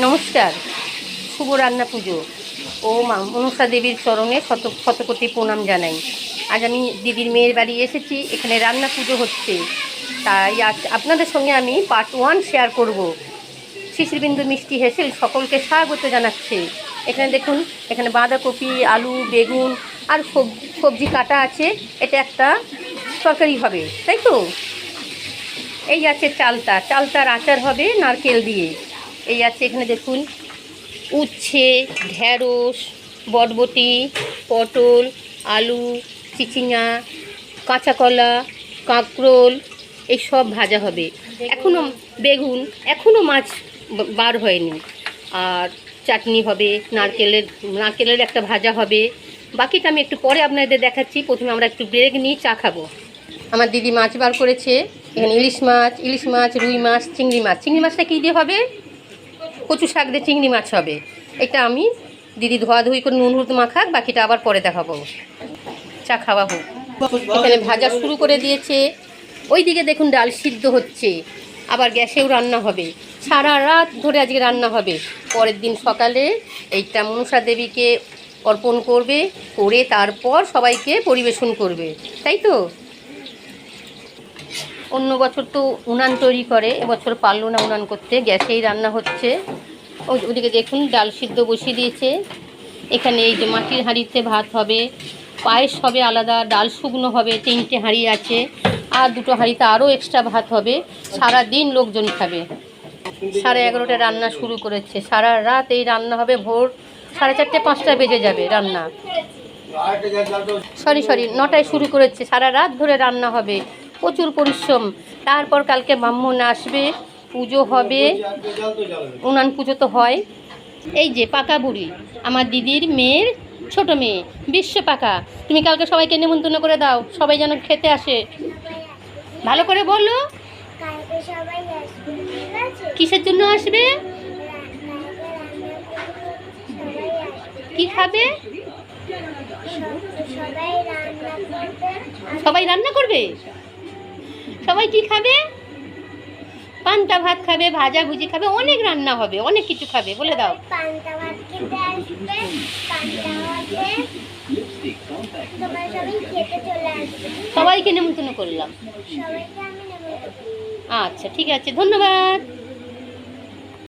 নমস্কার, শুভ রান্না পুজো। ও মা মনসা দেবীর চরণে শত, শতকোটি প্রণাম জানাই। আজ আমি দিদির মেয়ের বাড়ি এসেছি, এখানে রান্না পুজো হচ্ছে। তাই আজ আপনাদের সঙ্গে আমি পার্ট ওয়ান শেয়ার করব। শিশিরবিন্দু মিষ্টি হেসেল সকলকে স্বাগত জানাচ্ছে। এখানে দেখুন, এখানে বাঁধাকপি, আলু, বেগুন আর সবজি কাটা আছে। এটা একটা তরকারি হবে, তাই তো? এই আছে চালতা, চালতার আচার হবে নারকেল দিয়ে। এই আছে এখানে দেখুন উচ্ছে ঢ্যাঁড়স বটবটি পটল আলু চিচিঙা কাঁচাকলা কাঁকরোল এই সব ভাজা হবে। এখনও বেগুন এখনও মাছ বার হয়নি। আর চাটনি হবে নারকেলের নারকেলের একটা ভাজা হবে। বাকিটা আমি একটু পরে আপনাদের দেখাচ্ছি। প্রথমে আমরা একটু ব্রেক নিয়ে চা খাব। আমার দিদি মাছ বার করেছে। এখানে ইলিশ মাছ ইলিশ মাছ রুই মাছ চিংড়ি মাছ। চিংড়ি মাছটা কী দিয়ে হবে? কচু শাক দিয়ে চিংড়ি মাছ হবে। এটা আমি দিদি ধোয়াধুয়ি করে নুন হলুদ মাখাক, বাকিটা আবার পরে দেখাবো। চা খাওয়া হোক। এখানে ভাজা শুরু করে দিয়েছে। ওই দিকে দেখুন ডাল সিদ্ধ হচ্ছে। আবার গ্যাসেও রান্না হবে। সারা রাত ধরে আজকে রান্না হবে। পরের দিন সকালে এইটা মনসা দেবীকে অর্পণ করবে, করে তারপর সবাইকে পরিবেশন করবে। তাই তো? অন্য বছর তো উনান তৈরি করে, এবছর পারল না উনান করতে, গ্যাসেই রান্না হচ্ছে। ওদিকে দেখুন, ডাল সিদ্ধ বসিয়ে দিয়েছে। এখানে এই যে মাটির হাঁড়িতে ভাত হবে, পায়েস হবে আলাদা, ডাল শুকনো হবে, তিনটে হাঁড়ি আছে, আর দুটো হাঁড়িতে আরও এক্সট্রা ভাত হবে। সারা দিন লোকজন খাবে। সাড়ে এগারোটা রান্না শুরু করেছে। সারা রাত এই রান্না হবে, ভোর সাড়ে চারটে পাঁচটা বেজে যাবে রান্না। সরি সরি, নটায় শুরু করেছে। সারা রাত ধরে রান্না হবে। প্রচুর পরিশ্রম। তারপর কালকে ব্রাহ্মণ আসবে পুজো হবে। উনান পুজো তো হয়। এই যে পাকা বুড়ি আমার দিদির মেয়ের ছোট মেয়ে বিশ্ব পাকা। তুমি কালকে সবাইকে নেমন্তন্ন করে দাও সবাই যেন খেতে আসে। ভালো করে বলো। কিসের জন্য আসবে? কি খাবে? সবাই রান্না করবে? সবাই কি খাবে? পান্তা ভাত খাবে ভাজা ভুজি খাবে অনেক রান্না হবে অনেক কিছু খাবে বলে দাও। সবাইকে নেমন্তন্ন করলাম। আচ্ছা ঠিক আছে ধন্যবাদ।